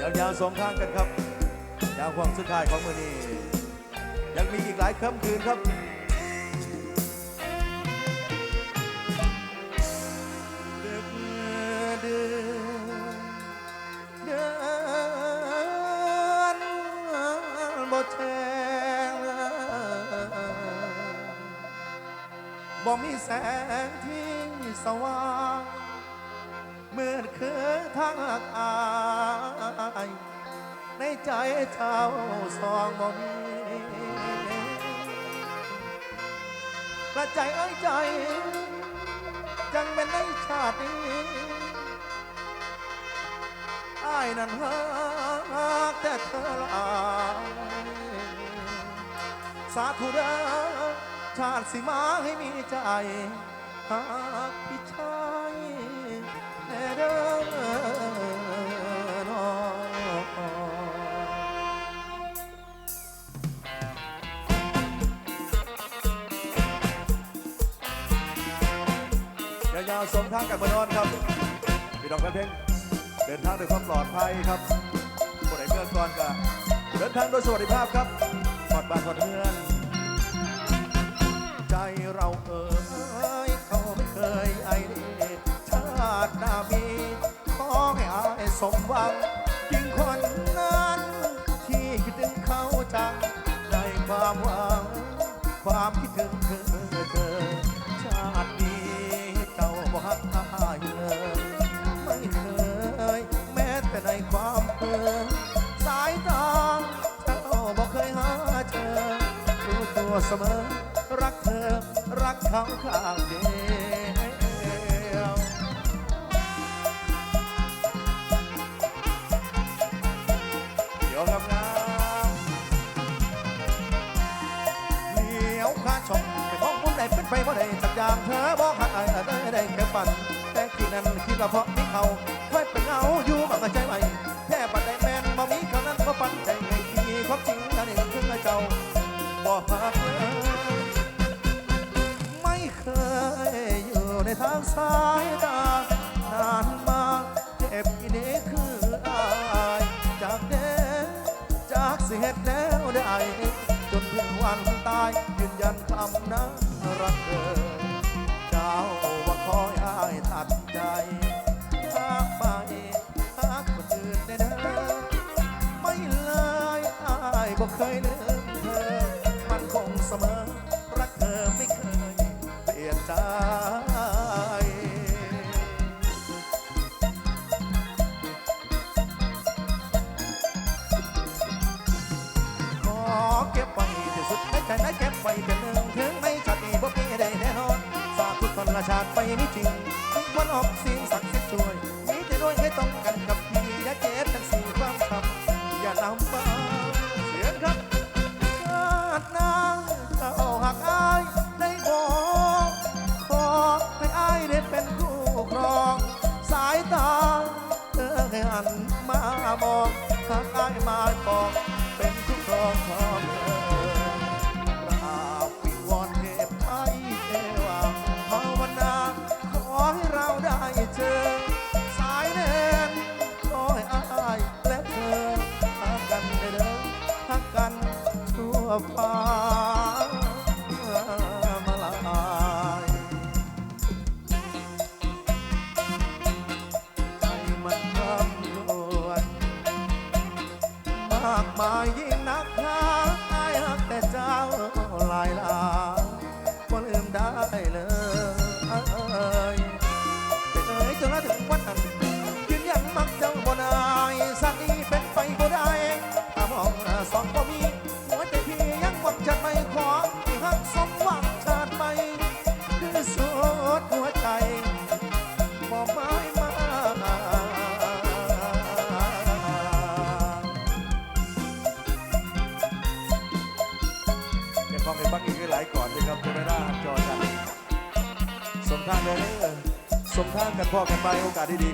ยาวๆสองข้างกันครับยาวความสุดท้ายของมือนี้ ยังมีอีกหลายค่ำคืนครับดึกเดือนเดือนบ่แทงบ่มีแสงที่สว่างเหมือนคือทางอา ในใจเจ้าสองบ่มีกระใจเอ้ยใจ จังเป็นในชาตินี้อายนั้นฮักแต่เธอลายสาธุเด้อชาติสิมาให้มีใจหากพี่ชา ยาวสมทางกับนนอนครับพี่น้องแฟนเพลงเดินทางด้วยความปลอดภัยครับผู้ใดเมื่อก่อนก็เดินทางโดยสวัสดิภาพครับปลอดบ้านปลอดเมืองใจเราเอ่ยเขาไม่เคยไอเดชาติหน้ามีขอให้อายสมหวังจึงคนนั้น ที่คิดถึงเขาจังในความหวังความคิดถึงเธอ เสมอ รักเธอ รักเขาข้างเดียวเดี๋ยวครับงามเลี้ยวข้าชมไปมองมุมไหนเป็นไปบ่ได้สักอย่างเธอบอกหักไอ้ได้ได้แค่ฝัน แต่ที่นั้นคิดว่าเพราะที่เขาเคยเป็นเงาอยู่บางใจใหม่แค่ปัดได้แมนบ่มีคำนั้นบ่ปันใจไงที่ความจริงนั่นเองคือเจ้า บ่หักเลยไม่เคยอยู่ในทางสายตานานมาเจ็บอีนี้คืออาย จากเด้จากสิเหตุแล้วได้จนถึงวันตายยืนยันคำนั้นรักเธอเจ้าว่าคอยอายตัดใจหากไปหากคนอื่นได้เด้อไม่เลยอายบ่เคยลืมเธอ เสมอ รักเธอไม่เคยเปลี่ยนใจ องหากอายมาบอกเป็นคู่ครองของเธอกราบวิงวอนเทพไทยเทวาภาวนาขอให้เราได้เจอ สายแนนขอให้อายและเธอหากันเด้อหากันทั่วฟ้าายยิ่งนักหาอายหักแต่เจ้าหลายลาบ่ลืมได้เลยเป็นเอ๋ยจนถึงวันนั้นยืนยังมักเจ้าบ่นายสักนี้เป็นไปบ่ได้ถ้ามองสองบ่มี เก็บฟังเก็บฟังอีกหลายก่อนนะครับคุณหน้าจอจันสมทางเลยเด้อสมทางกันพ่อกันไปโอกาสดีๆ